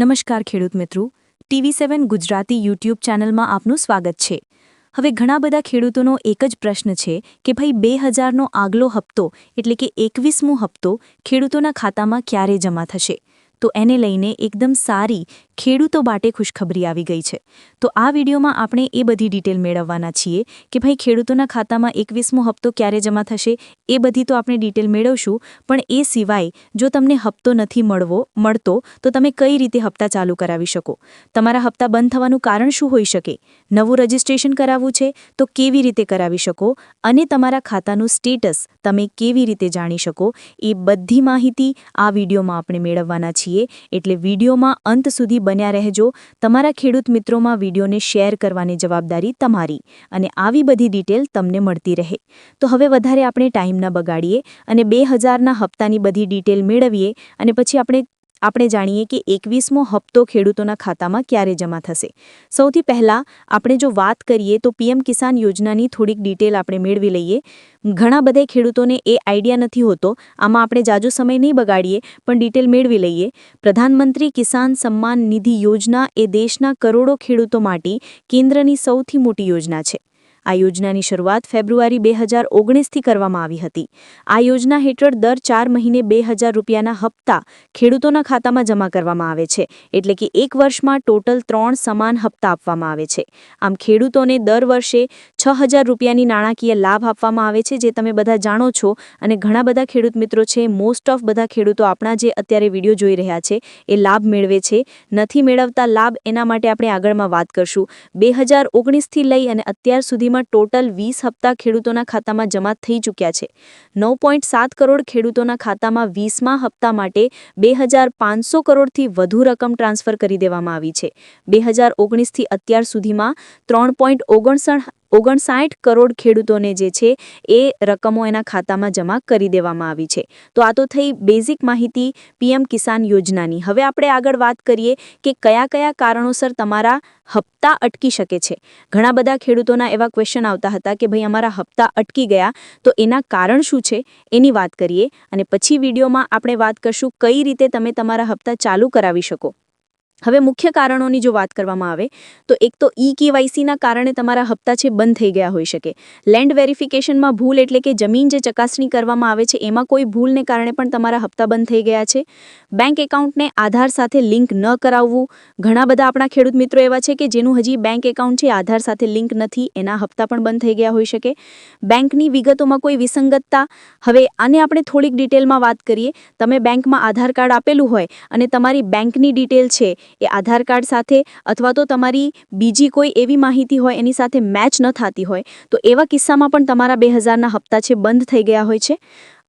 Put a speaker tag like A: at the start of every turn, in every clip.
A: નમસ્કાર ખેડૂત મિત્રો. ટીવી સેવન ગુજરાતી યુટ્યુબ ચેનલમાં આપનું સ્વાગત છે. હવે ઘણા બધા ખેડૂતોનો એક જ પ્રશ્ન છે કે ભાઈ બે હજારનો આગલો હપ્તો એટલે કે એકવીસમો હપ્તો ખેડૂતોના ખાતામાં ક્યારે જમા થશે? તો એને લઈને એકદમ સારી ખેડૂતો માટે ખુશખબરી આવી ગઈ છે. તો આ વિડીયોમાં આપણે એ બધી ડિટેલ મેળવવાના છીએ કે ભાઈ ખેડૂતોના ખાતામાં એકવીસમો હપ્તો ક્યારે જમા થશે, એ બધી તો આપણે ડિટેલ મેળવશું, પણ એ સિવાય જો તમને હપ્તો નથી મળવો, મળતો, તો તમે કઈ રીતે હપ્તા ચાલુ કરાવી શકો? તમારા હપ્તા બંધ થવાનું કારણ શું હોઈ શકે? નવું રજિસ્ટ્રેશન કરાવવું છે, તો કેવી રીતે કરાવી શકો? અને તમારા ખાતાનું સ્ટેટસ તમે કેવી રીતે જાણી શકો? એ બધી માહિતી આ વિડીયોમાં આપણે મેળવવાના છીએ. એટલે વિડીયોમાં અંત સુધી બન્યા રહેજો. તમારા ખેડૂત મિત્રોમાં વિડીયોને શેર કરવાની જવાબદારી તમારી અને આવી બધી ડિટેલ તમને મળતી રહે. તો હવે વધારે આપણે ટાઈમ ન બગાડીએ અને બે હજારના હપ્તાની બધી ડિટેલ મેળવીએ અને પછી આપણે આપણે જાણીએ કે એકવીસમો હપ્તો ખેડૂતોના ખાતામાં ક્યારે જમા થશે. સૌથી પહેલાં આપણે જો વાત કરીએ તો પીએમ કિસાન યોજનાની થોડીક ડિટેલ આપણે મેળવી લઈએ. ઘણા બધા ખેડૂતોને એ આઈડિયા નથી હોતો, આમાં આપણે જાજો સમય નહીં બગાડીએ, પણ ડિટેલ મેળવી લઈએ. પ્રધાનમંત્રી કિસાન સન્માન નિધિ યોજના એ દેશના કરોડો ખેડૂતો માટે કેન્દ્રની સૌથી મોટી યોજના છે. આ યોજનાની શરૂઆત ફેબ્રુઆરી બે હજાર ઓગણીસથી કરવામાં આવી હતી. આ યોજના હેઠળ દર ચાર મહિને બે હજાર રૂપિયાના હપ્તા ખેડૂતોના ખાતામાં જમા કરવામાં આવે છે, એટલે કે એક વર્ષમાં ટોટલ ત્રણ સમાન હપ્તા આપવામાં આવે છે. આમ ખેડૂતોને દર વર્ષે છ હજાર રૂપિયાની નાણાકીય લાભ આપવામાં આવે છે, જે તમે બધા જાણો છો અને ઘણા બધા ખેડૂત મિત્રો છે, મોસ્ટ ઓફ બધા ખેડૂતો આપણા જે અત્યારે વીડિયો જોઈ રહ્યા છે, એ લાભ મેળવે છે. નથી મેળવતા લાભ એના માટે આપણે આગળમાં વાત કરશું. બે હજાર ઓગણીસથી લઈ અને અત્યાર સુધીમાં ટોટલ વીસ હપ્તા ખેડૂતોના ખાતામાં જમા થઈ ચૂક્યા છે. નવ કરોડ ખેડૂતોના ખાતામાં વીસમા હપ્તા માટે બે કરોડથી વધુ રકમ ટ્રાન્સફર કરી દેવામાં આવી છે. બે હજાર ઓગણીસથી અત્યાર સુધીમાં ત્રણ ઓગણસઠ કરોડ ખેડૂતોને જે છે, એ રકમો એના ખાતામાં જમા કરી દેવામાં આવી છે. તો આ તો થઈ બેઝિક માહિતી પીએમ કિસાન યોજનાની. હવે આપણે આગળ વાત કરીએ કે કયા કયા કારણોસર તમારા હપ્તા અટકી શકે છે. ઘણા બધા ખેડૂતોના એવા ક્વેશ્ચન આવતા હતા કે ભાઈ અમારા હપ્તા અટકી ગયા, તો એના કારણ શું છે, એની વાત કરીએ અને પછી વિડીયોમાં આપણે વાત કરશું કઈ રીતે તમે તમારા હપ્તા ચાલુ કરાવી શકો. હવે મુખ્ય કારણોની જો વાત કરવામાં આવે, તો એક તો ઈ કેવાયસીના કારણે તમારા હપ્તા છે બંધ થઈ ગયા હોઈ શકે. લેન્ડ વેરિફિકેશનમાં ભૂલ એટલે કે જમીન જે ચકાસણી કરવામાં આવે છે, એમાં કોઈ ભૂલને કારણે પણ તમારા હપ્તા બંધ થઈ ગયા છે. બેંક એકાઉન્ટને આધાર સાથે લિંક ન કરાવવું. ઘણા બધા આપણા ખેડૂત મિત્રો એવા છે કે જેનું હજી બેંક એકાઉન્ટ છે, આધાર સાથે લિંક નથી, એના હપ્તા પણ બંધ થઈ ગયા હોઈ શકે. બેંકની વિગતોમાં કોઈ વિસંગતતા. હવે આને આપણે થોડીક ડિટેલમાં વાત કરીએ. તમે બેંકમાં આધાર કાર્ડ આપેલું હોય અને તમારી બેંકની ડિટેલ છે એ આધાર કાર્ડ સાથે અથવા તો તમારી બીજી કોઈ એવી માહિતી હોય એની સાથે મેચ ન થતી હોય, તો એવા કિસ્સામાં પણ તમારા બે હજારના હપ્તા છે, બંધ થઈ ગયા હોય છે.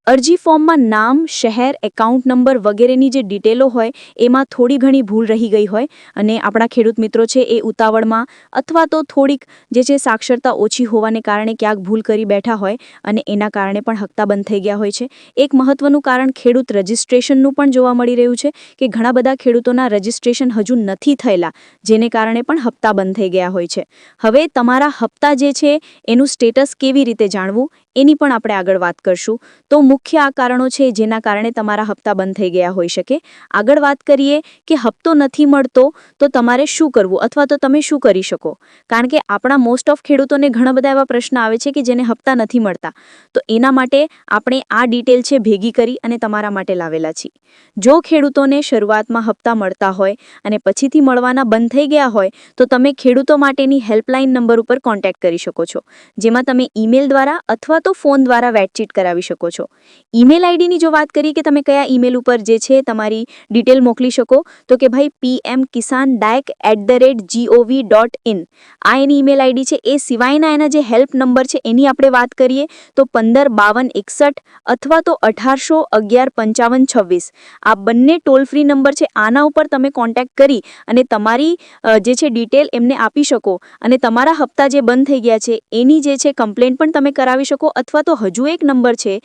A: અરજી ફોર્મમાં નામ, શહેર, એકાઉન્ટ નંબર વગેરેની જે ડિટેલો હોય, એમાં થોડી ઘણી ભૂલ રહી ગઈ હોય. અને આપણા ખેડૂત મિત્રો છે એ ઉતાવળમાં અથવા તો થોડીક જે છે સાક્ષરતા ઓછી હોવાને કારણે ક્યાંક ભૂલ કરી બેઠા હોય અને એના કારણે પણ હપ્તા બંધ થઈ ગયા હોય છે. એક મહત્વનું કારણ ખેડૂત રજિસ્ટ્રેશનનું પણ જોવા મળી રહ્યું છે કે ઘણા બધા ખેડૂતોના રજિસ્ટ્રેશન હજુ નથી થયેલા, જેને કારણે પણ હપ્તા બંધ થઈ ગયા હોય છે. હવે તમારા હપ્તા જે છે, એનું સ્ટેટસ કેવી રીતે જાણવું, એની પણ આપણે આગળ વાત કરશું. તો મુખ્ય આ કારણો છે જેના કારણે તમારા હપ્તા બંધ થઈ ગયા હોઈ શકે. આગળ વાત કરીએ કે હપ્તો નથી મળતો, તો તમારે શું કરવું અથવા તો તમે શું કરી શકો? કારણ કે આપણા મોસ્ટ ઓફ ખેડૂતોને ઘણા બધા એવા પ્રશ્ન આવે છે કે જેને હપ્તા નથી મળતા. તો એના માટે આપણે આ ડિટેલ છે ભેગી કરી અને તમારા માટે લાવેલા છીએ. જો ખેડૂતોને શરૂઆતમાં હપ્તા મળતા હોય અને પછીથી મળવાના બંધ થઈ ગયા હોય, તો તમે ખેડૂતો માટેની હેલ્પલાઇન નંબર ઉપર કોન્ટેક્ટ કરી શકો છો. જેમાં તમે ઈમેલ દ્વારા અથવા તો ફોન દ્વારા વેટચીટ કરાવી શકો છો. ઈમેલ આઈડીની જો વાત કરીએ કે તમે કયા ઈમેલ ઉપર જે છે તમારી ડિટેલ મોકલી શકો, તો કે ભાઈ PM Kisan ડાયક at the rate G O V dot in આ એની ઈમેલ આઈડી છે. એ સિવાયના એના જે હેલ્પ નંબર છે એની આપણે વાત કરીએ, તો પંદર બાવન એકસઠ અથવા તો અઢારસો અગિયાર પંચાવન છવ્વીસ. આ બંને ટોલ ફ્રી નંબર છે. આના ઉપર તમે કોન્ટેક્ટ કરી અને તમારી જે છે ડિટેલ એમને આપી શકો. અને તમારા હપ્તા જે બંધ થઈ ગયા છે, એની જે છે કમ્પ્લેન પણ તમે કરાવી શકો, અથવા તો હજુ એક નંબર છે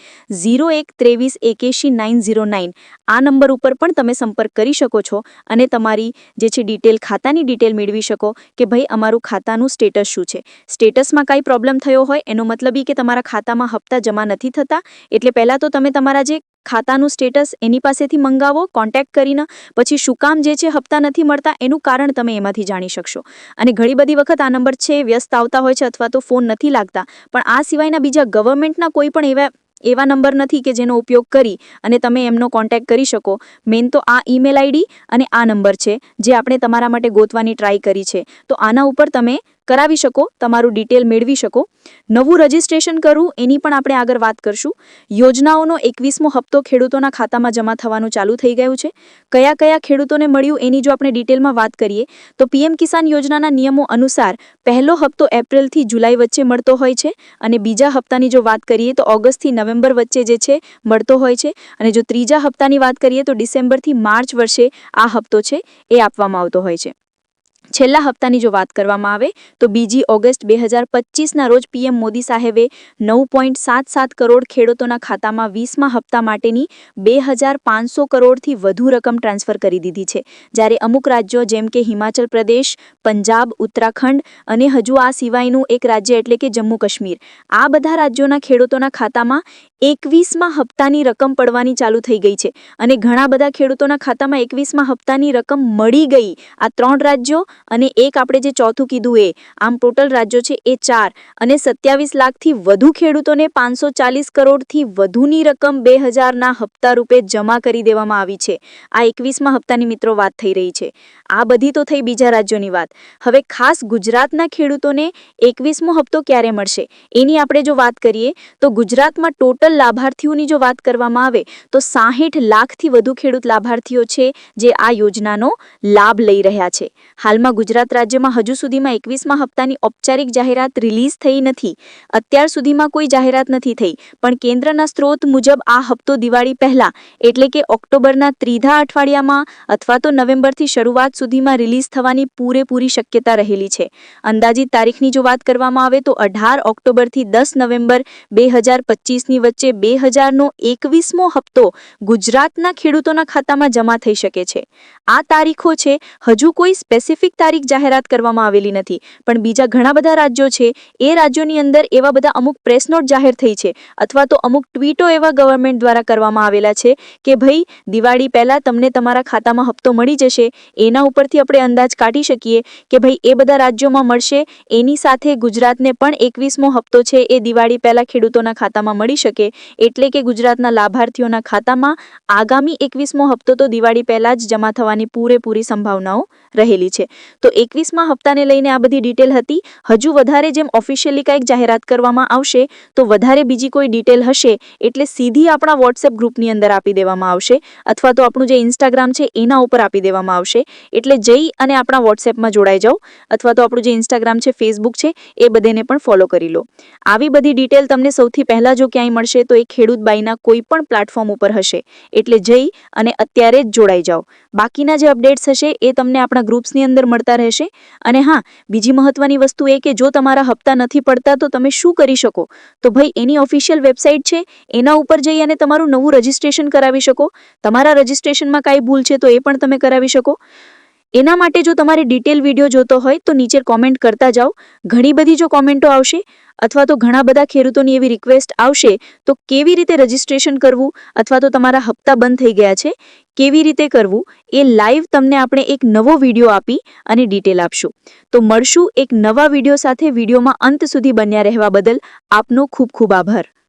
A: ઝીરો એક ત્રેવીસ એકેશી નાઇન ઝીરો નાઇન આ નંબર ઉપર પણ તમે સંપર્ક કરી શકો છો અને તમારી જે છે ડિટેલ, ખાતાની ડિટેલ મેળવી શકો કે ભાઈ અમારું ખાતાનું સ્ટેટસ શું છે. સ્ટેટસમાં કાંઈ પ્રોબ્લેમ થયો હોય એનો મતલબ એ કે તમારા ખાતામાં હપ્તા જમા નથી થતા. એટલે પહેલાં તો તમે તમારા જે ખાતાનું સ્ટેટસ એની પાસેથી મંગાવો, કોન્ટેક્ટ કરીને, પછી શું કામ જે છે હપ્તા નથી મળતા એનું કારણ તમે એમાંથી જાણી શકશો. અને ઘણી બધી વખત આ નંબર છે, વ્યસ્ત આવતા હોય છે અથવા તો ફોન નથી લાગતા. પણ આ સિવાયના બીજા ગવર્મેન્ટના કોઈ પણ એવા એવા નંબર નથી કે જેનો ઉપયોગ કરી અને તમે એમનો કોન્ટેક્ટ કરી શકો. મેન તો આ ઈમેલ આઈડી અને આ નંબર છે, જે આપણે તમારા માટે ગોતવાની ટ્રાય કરી છે. તો આના ઉપર તમે કરાવી શકો, તમારું ડિટેલ મેળવી શકો. નવું રજિસ્ટ્રેશન કરવું એની પણ આપણે આગળ વાત કરશું. યોજનાઓનો એકવીસમો હપ્તો ખેડૂતોના ખાતામાં જમા થવાનું ચાલુ થઈ ગયું છે. કયા કયા ખેડૂતોને મળ્યું, એની જો આપણે ડિટેલમાં વાત કરીએ, તો પીએમ કિસાન યોજનાના નિયમો અનુસાર પહેલો હપ્તો એપ્રિલથી જુલાઈ વચ્ચે મળતો હોય છે અને બીજા હપ્તાની જો વાત કરીએ, તો ઓગસ્ટથી નવેમ્બર વચ્ચે જે છે, મળતો હોય છે. અને જો ત્રીજા હપ્તાની વાત કરીએ, તો ડિસેમ્બરથી માર્ચ વર્ષે આ હપ્તો છે, એ આપવામાં આવતો હોય છે. છેલ્લા હપ્તાની જો વાત કરવામાં આવે, તો બીજી ઓગસ્ટ બે હજાર પચીસના રોજ પીએમ મોદી સાહેબે નવ પોઈન્ટ સાત સાત કરોડ ખેડૂતોના ખાતામાં વીસમા હપ્તા માટેની બે હજાર પાંચસો કરોડથી વધુ રકમ ટ્રાન્સફર કરી દીધી છે. જ્યારે અમુક રાજ્યો જેમ કે હિમાચલ પ્રદેશ, પંજાબ, ઉત્તરાખંડ અને હજુ આ સિવાયનું એક રાજ્ય એટલે કે જમ્મુ કાશ્મીર, આ બધા રાજ્યોના ખેડૂતોના ખાતામાં એકવીસમાં હપ્તાની રકમ પડવાની ચાલુ થઈ ગઈ છે અને ઘણા બધા ખેડૂતોના ખાતામાં એકવીસમાં હપ્તાની રકમ મળી ગઈ. આ ત્રણ રાજ્યો અને એક આપણે જે ચોથું કીધું એ, આમ ટોટલ રાજ્યો છે એ ચાર અને સત્યાવીસ લાખથી વધુ ખેડૂતોને પાંચસો ચાલીસ કરોડથી વધુની રકમ બે હજારના હપ્તા રૂપે જમા કરી દેવામાં આવી છે. આ એકવીસમાં હપ્તાની મિત્રો વાત થઈ રહી છે. આ બધી તો થઈ બીજા રાજ્યોની વાત. હવે ખાસ ગુજરાતના ખેડૂતોને એકવીસમો હપ્તો ક્યારે મળશે? એની આપણે જો વાત કરીએ, તો ગુજરાતમાં ટોટલ લાભાર્થીઓની જો વાત કરવામાં આવે તો સાહીઠ લાખથી વધુ ખેડૂત લાભાર્થીઓ છે જે આ યોજનાનો લાભ લઈ રહ્યા છે. હાલમાં ગુજરાત રાજ્યમાં હજુ સુધીમાં એકવીસમાં હપ્તાની ઔપચારિક જાહેરાત રિલીઝ થઈ નથી. અત્યાર સુધીમાં કોઈ જાહેરાત નથી થઈ, પણ કેન્દ્રના સ્ત્રોત મુજબ આ હપ્તો દિવાળી પહેલા, એટલે કે ઓક્ટોબરના ત્રીજા અઠવાડિયામાં અથવા તો નવેમ્બરથી શરૂઆત સુધીમાં રિલીઝ થવાની પૂરેપૂરી શક્યતા રહેલી છે. અંદાજિત તારીખની જો વાત કરવામાં આવે તો અઢાર ઓક્ટોબરથી દસ નવેમ્બર બે હજાર પચીસની વચ્ચે બે હજારનો એકવીસમો હપ્તો ગુજરાતના ખેડૂતોના ખાતામાં જમા થઈ શકે છે. આ તારીખો છે, હજુ કોઈ સ્પેસિફિક તારીખ જાહેરાત કરવામાં આવેલી નથી, પણ બીજા ઘણા બધા રાજ્યો છે, એ રાજ્યોની અંદર એવા બધા અમુક પ્રેસ નોટ જાહેર થઈ છે, અથવા તો અમુક ટ્વીટો એવા ગવર્મેન્ટ દ્વારા કરવામાં આવેલા છે કે ભાઈ, દિવાળી પહેલાં તમને તમારા ખાતામાં હપ્તો મળી જશે, એના ઉપરથી આપણે અંદાજ કાઢી શકીએ કે ભાઈ, એ બધા રાજ્યોમાં મળશે, એની સાથે ગુજરાતને પણ એકવીસમો હપ્તો છે, એ દિવાળી પહેલા ખેડૂતોના ખાતામાં મળી શકે એટલે કે ગુજરાતના લાભાર્થીઓના ખાતામાં આગામી એકવીસમો હપ્તો તો દિવાળી પહેલા જ જમા થવાની પૂરેપૂરી સંભાવનાઓ રહેલી છે. તો એકવીસમાં હપ્તાને લઈને આ બધી ડિટેલ હતી. હજુ વધારે જેમ ઓફિશિયલી કંઈક જાહેરાત કરવામાં આવશે, તો વધારે બીજી કોઈ ડિટેલ હશે, એટલે સીધી આપણા વોટ્સએપ ગ્રુપની અંદર આપી દેવામાં આવશે, અથવા તો આપણું જે ઇન્સ્ટાગ્રામ છે એના ઉપર આપી દેવામાં આવશે. એટલે જઈ અને આપણા વોટ્સએપમાં જોડાઈ જાઓ, અથવા તો આપણું જે ઇન્સ્ટાગ્રામ છે, ફેસબુક છે, એ બધેને પણ ફોલો કરી લો. આવી બધી ડિટેલ તમને સૌથી પહેલાં જો ક્યાંય મળશે તો એ ખેડૂત બાઈના કોઈ પણ પ્લેટફોર્મ ઉપર હશે. એટલે જઈ અને અત્યારે જ જોડાઈ જાઓ. બાકીના જે અપડેટ્સ હશે એ તમને આપણા ગ્રુપ્સની અંદર મળતા રહેશે. અને હા, બીજી મહત્વની વસ્તુ એ કે જો તમારા હપ્તા નથી પડતા તો તમે શું કરી શકો? તો ભાઈ, એની ઓફિશિયલ વેબસાઇટ છે. એના ઉપર જઈ અને તમારું નવું રજિસ્ટ્રેશન કરાવી શકો. તમારા રજિસ્ટ્રેશનમાં કાંઈ ભૂલ છે તો એ પણ તમે કરાવી શકો. એના માટે જો તમારે ડિટેલ વીડિયો જોતો હોય, તો નીચે કોમેન્ટ કરતા જાઓ. ઘણી બધી જો કોમેન્ટો આવશે, અથવા તો ઘણા બધા ખેડૂતોની એવી રિક્વેસ્ટ આવશે, તો કેવી રીતે રજીસ્ટ્રેશન કરવું, અથવા તો તમારા હપ્તા બંધ થઈ ગયા છે, કેવી રીતે કરવું, એ લાઈવ તમને આપણે એક નવો વીડિયો આપી અને ડિટેલ આપશું. તો મળશું એક નવા વીડિયો સાથે. વિડીયોમાં અંત સુધી બન્યા રહેવા બદલ આપનો ખૂબ ખૂબ આભાર.